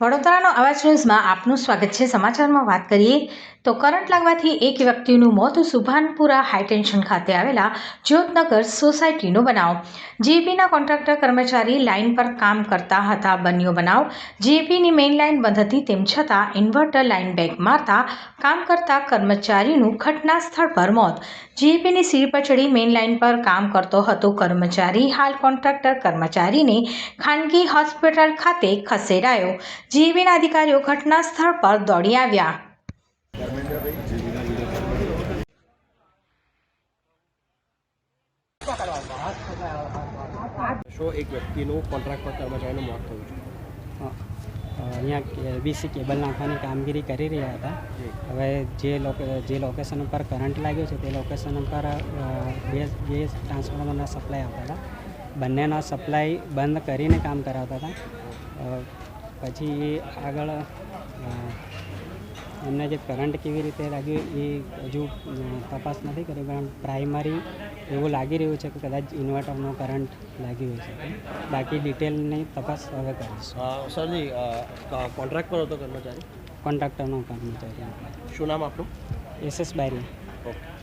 વડોદરાનો અવાજ ન્યૂઝમાં આપનું સ્વાગત છે. સમાચારમાં વાત કરીએ તો કરંટ લાગવાથી એક વ્યક્તિનું મોત સુભાનપુરા હાઈટેન્શન ખાતે આવેલા જ્યોતનગર સોસાયટીનો બનાવ. જીએપીના કોન્ટ્રાક્ટર કર્મચારી લાઇન પર કામ કરતા હતા. બન્યો બનાવ. જીએપીની મેઇન લાઇન બંધ હતી તેમ છતાં ઇન્વર્ટર લાઇન બેક મારતા કામ કરતા કર્મચારીનું ઘટના સ્થળ પર મોત. જીએપીની સીર પર ચડી મેઇન લાઇન પર કામ કરતો હતો કર્મચારી. હાલ કોન્ટ્રાક્ટર કર્મચારીને ખાનગી હોસ્પિટલ ખાતે ખસેડાયો. જીએપીના અધિકારીઓ ઘટના સ્થળ પર દોડી આવ્યા. એક વ્યક્તિનું કોન્ટ્રાક્ટ પર કર્મચારીનું મોત થયું છે? અહીંયા એબીસી કેબલ નાખવાની કામગીરી કરી રહ્યા હતા. હવે જે લોકે જે લોકેશન ઉપર કરંટ લાગ્યો છે તે લોકેશન ઉપર બે બે ટ્રાન્સફોર્મરના સપ્લાય આવતા હતા. બંનેના સપ્લાય બંધ કરીને કામ કરાવતા હતા. પછી આગળ એમને જે કરંટ કેવી રીતે લાગ્યું એ હજુ તપાસ નથી કરી પણ પ્રાઇમરી એવું લાગી રહ્યું છે કે કદાચ ઇન્વર્ટરનો કરંટ લાગી હોય છે. બાકી ડિટેલની તપાસ હવે કરીશ. સરજી કોન્ટ્રાક્ટ પર હતો કર્મચારી? કોન્ટ્રાક્ટરનો કર્મચારી શું નામ આપણું એસ એસ બારી. ઓકે.